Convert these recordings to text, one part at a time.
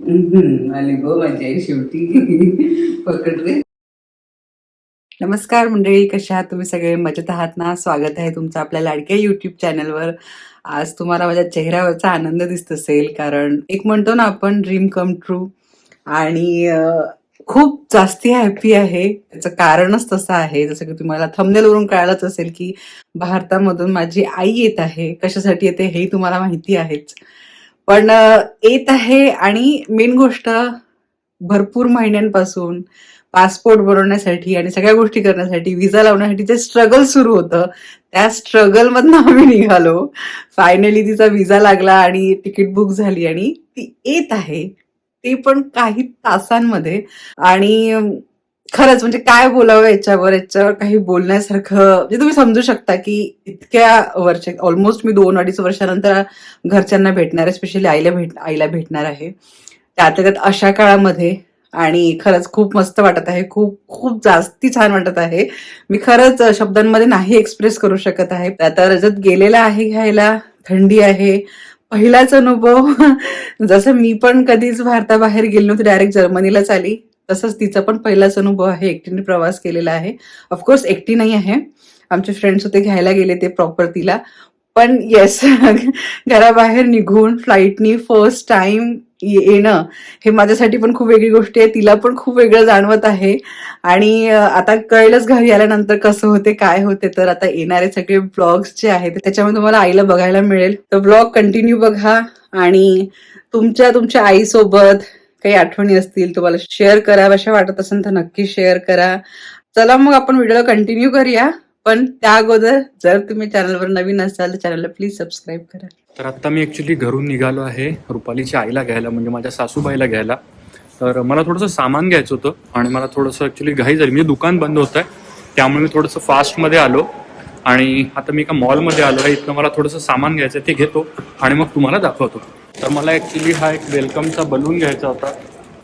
आली गो माझी आई शेवटी नमस्कार मंडळी कशा आहात तुम्ही सगळे? मजेत आहात ना? स्वागत आहे तुमचं आपल्या लाडक्या युट्यूब चॅनलवर आज तुम्हाला माझ्या चेहऱ्यावरचा आनंद दिसत असेल कारण एक म्हणतो ना आपण ड्रीम कम ट्रू आणि खूप जास्ती हॅपी आहे. त्याचं कारणच तसं आहे. जसं की तुम्हाला थंबनेलवरून कळालंच असेल की भारतामधून माझी आई येत आहे. कशासाठी येते हेही तुम्हाला माहिती आहेच. पण येत आहे आणि मेन गोष्ट भरपूर महिन्यांपासून पासपोर्ट बनवण्यासाठी आणि सगळ्या गोष्टी करण्यासाठी व्हिसा लावण्यासाठी जे स्ट्रगल सुरू होतं त्या स्ट्रगल मधनं आम्ही निघालो. फायनली तिचा व्हिसा लागला आणि तिकीट बुक झाली आणि ती येत आहे. ते पण काही तासांमध्ये. आणि खरंच म्हणजे काय बोलावं याच्यावर याच्यावर काही बोलण्यासारखं म्हणजे तुम्ही समजू शकता की इतक्या वर्ष ऑलमोस्ट मी दोन अडीच वर्षानंतर घरच्यांना भेटणार आहे स्पेशली आईला भेट आईला भेटणार आहे. त्यातल्या त्यात अशा काळामध्ये आणि खरंच खूप मस्त वाटत आहे खूप खूप जास्ती छान वाटत आहे. मी खरंच शब्दांमध्ये नाही एक्सप्रेस करू शकत आहे. आता रजत गेलेला आहे घ्यायला थंडी आहे. पहिलाच अनुभव जसं मी पण कधीच भारताबाहेर गेलो नव्हती डायरेक्ट जर्मनीलाच आली. तसंच तिचा पण पहिलाच अनुभव आहे एकटीने प्रवास केलेला आहे. ऑफकोर्स एकटी नाही आहे. आमचे फ्रेंड्स होते घ्यायला गेले ते प्रॉपर तिला. पण येस घराबाहेर निघून फ्लाईटनी फर्स्ट टाइम येणं हे माझ्यासाठी पण खूप वेगळी गोष्ट आहे. तिला पण खूप वेगळं जाणवत आहे. आणि आता कळलंच घरी आल्यानंतर कसं होते काय होते तर आता येणारे सगळे ब्लॉग्स जे आहेत त्याच्यामध्ये तुम्हाला आईला बघायला मिळेल. तर ब्लॉग कंटिन्यू बघा आणि तुमच्या तुमच्या आईसोबत काही आठवणी असतील तुम्हाला शेअर कराव्याशा वाटत असेल तर नक्की शेअर करा. चला मग आपण व्हिडिओला कंटिन्यू करूया पण त्या अगोदर जर तुम्ही चॅनलवर नवीन असाल तर चॅनलला प्लीज सबस्क्राईब करा. तर आता मी ऍक्च्युली घरून निघालो आहे रुपालीच्या आईला घ्यायला म्हणजे माझ्या सासूबाईला घ्यायला. तर मला थोडंसं सामान घ्यायचं होतं आणि मला थोडंसं ॲक्च्युली घाई झाली. म्हणजे दुकान बंद होतं आहे त्यामुळे मी थोडंसं फास्टमध्ये आलो. आणि आता मी एका मॉलमध्ये आलो आहे इथनं मला थोडंसं सामान घ्यायचं आहे ते घेतो आणि मग तुम्हाला दाखवतो. तर मला ॲक्च्युली हा एक वेलकमचा बलून घ्यायचा होता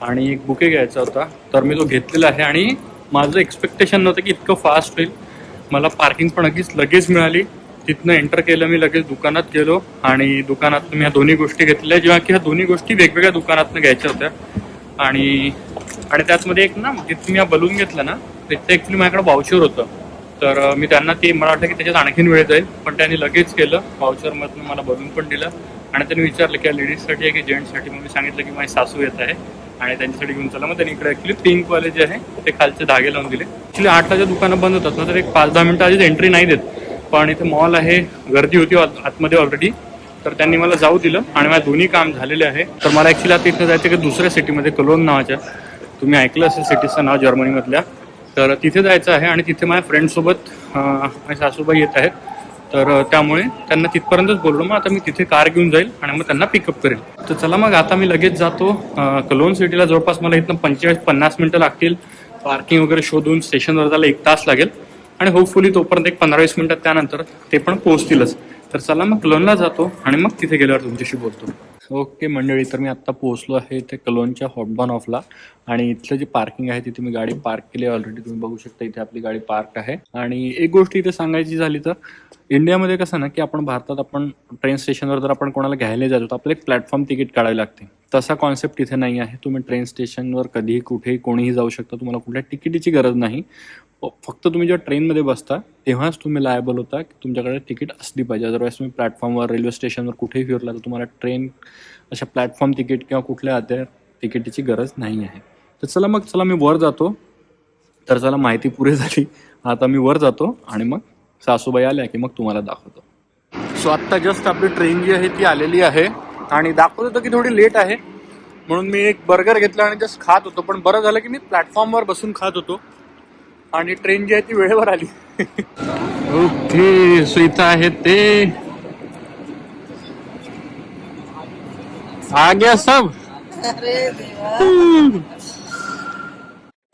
आणि एक बुके घ्यायचा होता. तर मी तो घेतलेला आहे आणि माझं एक्सपेक्टेशन नव्हतं की इतकं फास्ट होईल. मला पार्किंग पण अगदीच लगेच मिळाली. तिथनं एंटर केलं मी लगेच दुकानात गेलो आणि दुकानात मी ह्या दोन्ही गोष्टी घेतल्या जेव्हा की ह्या दोन्ही गोष्टी वेगवेगळ्या दुकानातनं घ्यायच्या होत्या. आणि आणि त्याचमध्ये एक ना जिथे मी हा बलून घेतला ना तिथे ॲक्च्युली माझ्याकडे वाउचर होतं. तर मी त्यांना ते मला वाटतं की त्याच्यात आणखीन वेळ जाईल. पण त्यांनी लगेच केलं. वाउचरमधनं मला बलून पण दिलं. आणि त्यांनी विचारलं की लेडीजसाठी आहे की जेंट्ससाठी? मग मी सांगितलं की माझी सासू येत आहे आणि त्यांच्यासाठी घेऊन चला. मग त्यांनी इकडे ॲक्च्युली पिंकवाले जे आहे ते खालचे धागे लावून दिले. ॲक्च्युली आठच्या दुकानं बंद होतात ना तर एक पाच दहा मिनटं आधीच एंट्री नाही देत. पण इथे मॉल आहे गर्दी होती आत- आतमध्ये ऑलरेडी तर त्यांनी मला जाऊ दिलं आणि माझं दोन्ही काम झालेले आहे. तर मला ॲक्च्युली आता इथं जायचं की दुसऱ्या सिटीमध्ये कलोन नावाच्या. तुम्ही ऐकलं असेल सिटीचं नाव जर्मनीमधल्या. तर तिथे जायचं आहे आणि तिथे माझ्या फ्रेंडसोबत माझ्या सासूबाई येत आहेत. तर त्यामुळे त्यांना तिथपर्यंतच बोललो. मग आता मी तिथे कार घेऊन जाईल आणि मग त्यांना पिकअप करेल. तर चला मग आता मी लगेच जातो. कलोन सिटीला जवळपास मला इथनं पंचेचाळीस पन्नास मिनटं लागतील. पार्किंग वगैरे शोधून स्टेशनवर जायला एक तास लागेल. आणि होपफुली तोपर्यंत एक पंधरा वीस मिनिटात त्यानंतर ते पण पोहोचतीलच. तर चला मग कलोनला जातो आणि मग तिथे गेल्यावर तुमच्याशी बोलतो. ओके मंडळी तर मी आत्ता पोहोचलो आहे ते कलोनच्या हॉटबॉन ऑफला आणि इथलं जे पार्किंग आहे तिथे मी गाडी पार्क केली ऑलरेडी तुम्ही बघू शकता इथे आपली गाडी पार्क आहे. आणि एक गोष्ट इथे सांगायची झाली तर इंडियामध्ये कसं ना की आपण भारतात आपण ट्रेन स्टेशनवर जर आपण कोणाला घ्यायला जातो तर आपल्याला एक प्लॅटफॉर्म तिकीट काढावी लागते. तसा कॉन्सेप्ट इथे नाही आहे. तुम्ही ट्रेन स्टेशनवर कधीही कुठेही कोणीही जाऊ शकता. तुम्हाला कुठल्या तिकिटीची गरज नाही. फक्त तुम्ही जेव्हा ट्रेनमध्ये बसता तेव्हाच तुम्ही लायबल होता की तुमच्याकडे तिकीट असली पाहिजे. अदरवाईज तुम्ही प्लॅटफॉर्मवर रेल्वे स्टेशनवर कुठेही फिरला तर तुम्हाला ट्रेन अशा प्लॅटफॉर्म तिकीट किंवा कुठल्या अदर तिकिटीची गरज नाही आहे. तर चला मग चला मी वर जातो. तर चला माहिती पुरे झाली. आता मी वर जातो आणि मग सासूबाई आल्या की मग तुम्हाला दाखवतो. सो आत्ता जस्ट आपली ट्रेन जी आहे ती आलेली आहे. आणि दाखवत होतं की थोडी लेट आहे. म्हणून मी एक बर्गर घेतला आणि जस्ट खात होतो. पण बरं झालं की मी प्लॅटफॉर्मवर बसून खात होतो. आणि ट्रेन जी आहे ती वेळेवर आली. ओके सो इथं आहे ते. आ गया सब.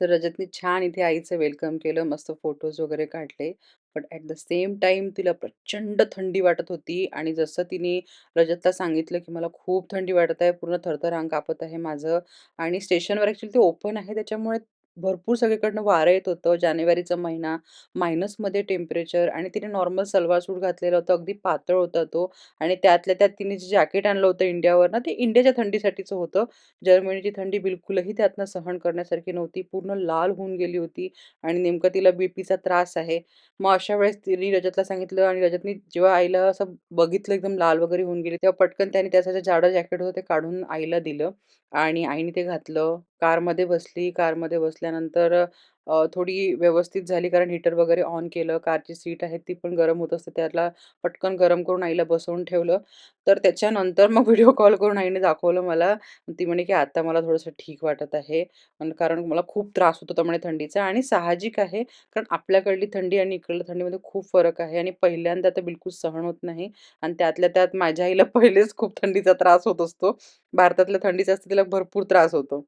तर रजतने छान इथे आईचं वेलकम केलं मस्त फोटोज वगैरे काढले. But at the same time तिला प्रचंड थंडी वाटत होती आणि जसं तिने रजतला सांगितलं की मला खूप थंडी वाटत आहे पूर्ण थरथर अंग कापत आहे माझं. आणि स्टेशनवर ॲक्च्युली ते ओपन आहे त्याच्यामुळे भरपूर सगळीकडनं वारं येत होतं. जानेवारीचा महिना, मायनसमध्ये टेम्परेचर आणि तिने नॉर्मल सलवार सूट घातलेलं होतं. अगदी पातळ होता तो आणि त्यातल्या त्यात तिने जे जॅकेट आणलं होतं इंडियावर ना ते इंडियाच्या थंडीसाठीचं होतं. जर्मनीची थंडी बिलकुलही त्यातनं सहन करण्यासारखी नव्हती. पूर्ण लाल होऊन गेली होती आणि नेमकं तिला बीपीचा त्रास आहे. मग अशा वेळेस तिने रजतला सांगितलं आणि रजतनी जेव्हा आईला असं बघितलं एकदम लाल वगैरे होऊन गेली, तेव्हा पटकन त्याने त्याचं जे जाडं जॅकेट होतं ते काढून आईला दिलं आणि आईने ते घातलं. कारमध्ये बसली. कारमध्ये बसल्यानंतर अ, थोडी व्यवस्थित झाली कारण हीटर वगैरे ऑन केलं. कारची सीट आहे ती पण गरम होत असते. त्याला पटकन गरम करून आईला बसवून ठेवलं. तर त्याच्यानंतर मग व्हिडिओ कॉल करून आईने दाखवलं मला. ती म्हणे, की "आता मला थोडंसं ठीक वाटत आहे." अन् कारण मला खूप त्रास होत होता म्हणे थंडीचा आणि साहजिक आहे कारण आपल्याकडली थंडी आणि इकडल्या थंडीमध्ये खूप फरक आहे आणि पहिल्यांदा तर बिलकुल सहन होत नाही आणि त्यातल्या त्यात माझ्या आईला पहिलेच खूप थंडीचा त्रास होत असतो. भारतातल्या थंडीचा असते तिला भरपूर त्रास होतो.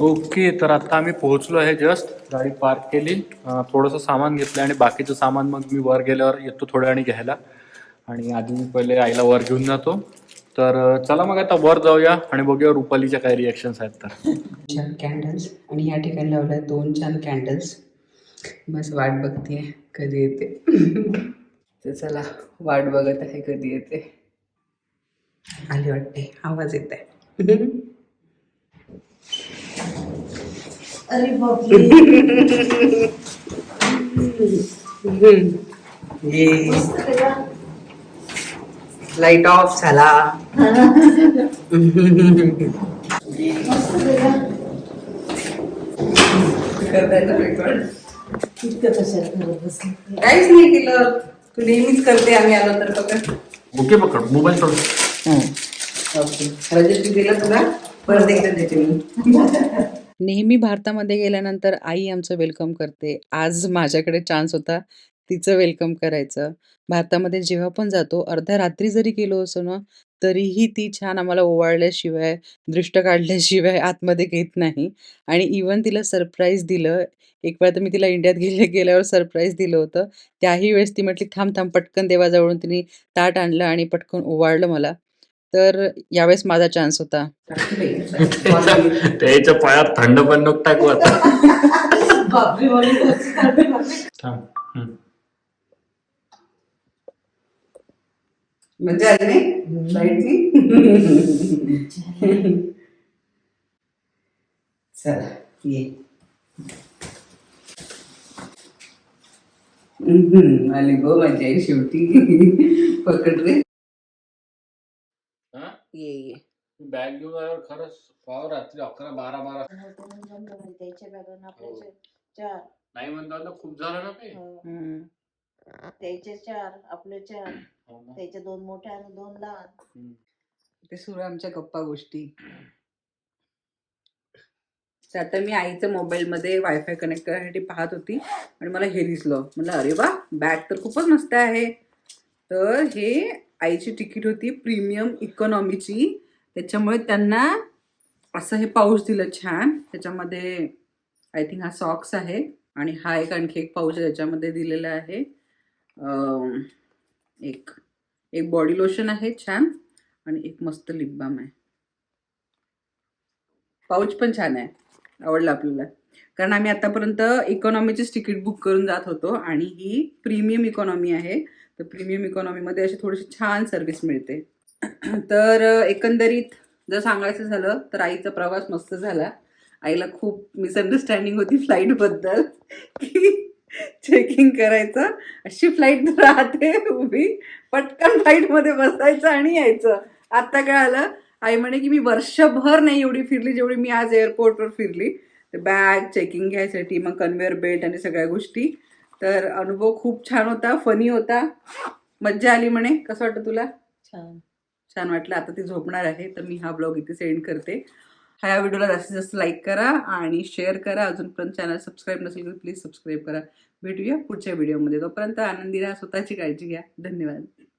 ओके. तर आता आम्ही पोहोचलो आहे जस्ट. गाडी पार्क केली. थोडंसं सामान घेतलं आणि बाकीचं सामान मग मी वर गेल्यावर येतो थोड्या आणि घ्यायला आणि आधी मी पहिले आईला वर घेऊन जातो. तर चला मग आता वर जाऊया आणि बघूया रुपालीच्या काय रिएक्शन्स आहेत तर. छान कॅन्डल्स आणि या ठिकाणी लावल्या दोन छान कॅन्डल्स. बस वाट बघते कधी येते. तर चला वाट बघत आहे कधी येते. आली वाटते. आवाज येत आहे. अरे बापरे ये मस्त का? लाइट ऑफ झाला. काहीच नाही केलं. तू नेहमीच करते आम्ही आलो तर पकड. ओके पकड मोबाईल सोड. ओके. रजत दिलं तुला परत एकदा देते मी. नेहमी भारतामध्ये गेल्यानंतर आई आमचं वेलकम करते. आज माझ्याकडे चान्स होता तिचं वेलकम करायचं. भारतामध्ये जेव्हा पण जातो अर्ध्या रात्री जरी गेलो असो ना, तरीही ती छान आम्हाला ओवाळल्याशिवाय, दृष्ट काढल्याशिवाय आतमध्ये घेत नाही आणि इव्हन तिला सरप्राईज दिलं. एक वेळा तर मी तिला इंडियात गेले गेल्यावर सरप्राईज दिलं होतं. त्याही वेळेस ती म्हटली, "थांब, थांब." पटकन देवाजवळून तिने ताट आणलं आणि पटकन ओवाळलं मला. तर यावेळेस माझा चान्स होता. त्याच्या पायात थंड पण नको टाकू आता. मजा आली नाही? चला ये. आली गो माझी आई शेवटी. पकड रे. हा? ये ये. बॅग घेऊन आल्यावर खरंच पाव रात्री अकरा बारा बारा त्याच्या बॅगांना आपल्या हो. चार नाही म्हणतात ना खूप झालं ना ते हो. हम्म. त्याचे चार आपले चार हो ना. त्याचे दोन मोठे आणि दोन लहान ते सुरू आहे आमच्या गप्पा गोष्टी तर आता मी आईच्या मोबाईलमध्ये वायफाय कनेक्ट करण्यासाठी पाहत होती आणि मला हे दिसलं म्हटलं अरे वा बॅग तर खूपच मस्त आहे तर हे आईची तिकीट होती प्रीमियम इकॉनॉमीची. त्याच्यामुळे त्यांना असं हे पाऊच दिलं छान. त्याच्यामध्ये आय थिंक हा सॉक्स आहे आणि हा एक आणखी एक पाऊच त्याच्यामध्ये दिलेला आहे. एक एक बॉडी लोशन आहे छान आणि एक मस्त लिप बाम आहे. पाऊच पण छान आहे. आवडलं आपल्याला. कारण आम्ही आतापर्यंत इकॉनॉमीचीच तिकीट बुक करून जात होतो आणि ही प्रीमियम इकॉनॉमी आहे. तर प्रीमियम इकॉनॉमीमध्ये अशी थोडीशी छान सर्व्हिस मिळते. तर एकंदरीत जर सांगायचं झालं तर आईचा प्रवास मस्त झाला. आईला खूप मिसअंडरस्टँडिंग होती फ्लाईटबद्दल की चेकिंग करायचं. अशी फ्लाईट राहते उभी पटकन फ्लाईटमध्ये बसायचं आणि यायचं. आता काय आलं आई म्हणे की मी वर्षभर नाही एवढी फिरली जेवढी मी आज एअरपोर्टवर फिरली. बॅग चेकिंग घ्यायसाठी मग कन्व्हेअर बेल्ट आणि सगळ्या गोष्टी. तर अनुभव खूप छान होता फनी होता. मज्जा आली म्हणे. कसं वाटतं तुला? छान. छान वाटलं. आता ती झोपणार आहे तर मी हा ब्लॉग इथे सेंड करते. ह्या व्हिडिओला जास्तीत जास्त लाईक करा आणि शेअर करा. अजूनपर्यंत चॅनल सबस्क्राईब नसेल तर प्लीज सबस्क्राईब करा. भेटूया पुढच्या व्हिडिओमध्ये तोपर्यंत आनंदी राहा स्वतःची काळजी घ्या. धन्यवाद.